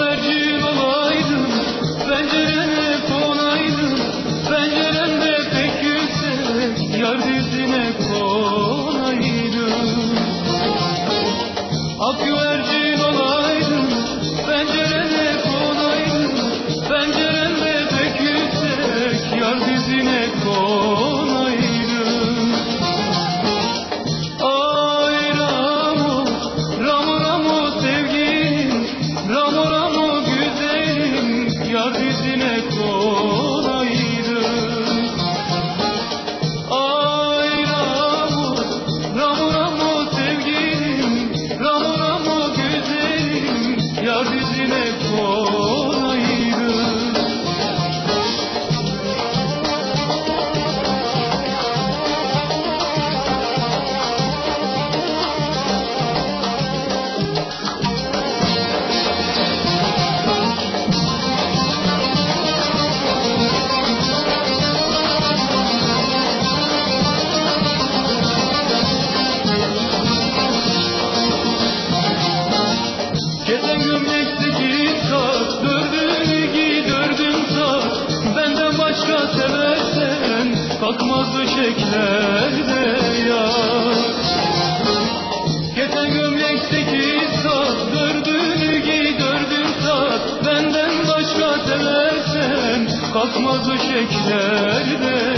habercim olaydım Pencerene konaydım Pencerende pek yüksek Yar dizine konaydım. Ak dünya bizine Ay Ramu, Ramu Ramu sevgilim Ramu Ramu güzelim. Yar bizine döşeklerde ya Keten gömlek sekiz sat Dördünü giy dördün sat. Benden başka seversen Kalkmaz döşeklerde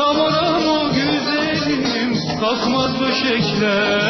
Ramo Ramo güzelim? Kalkmaz döşeklerde ya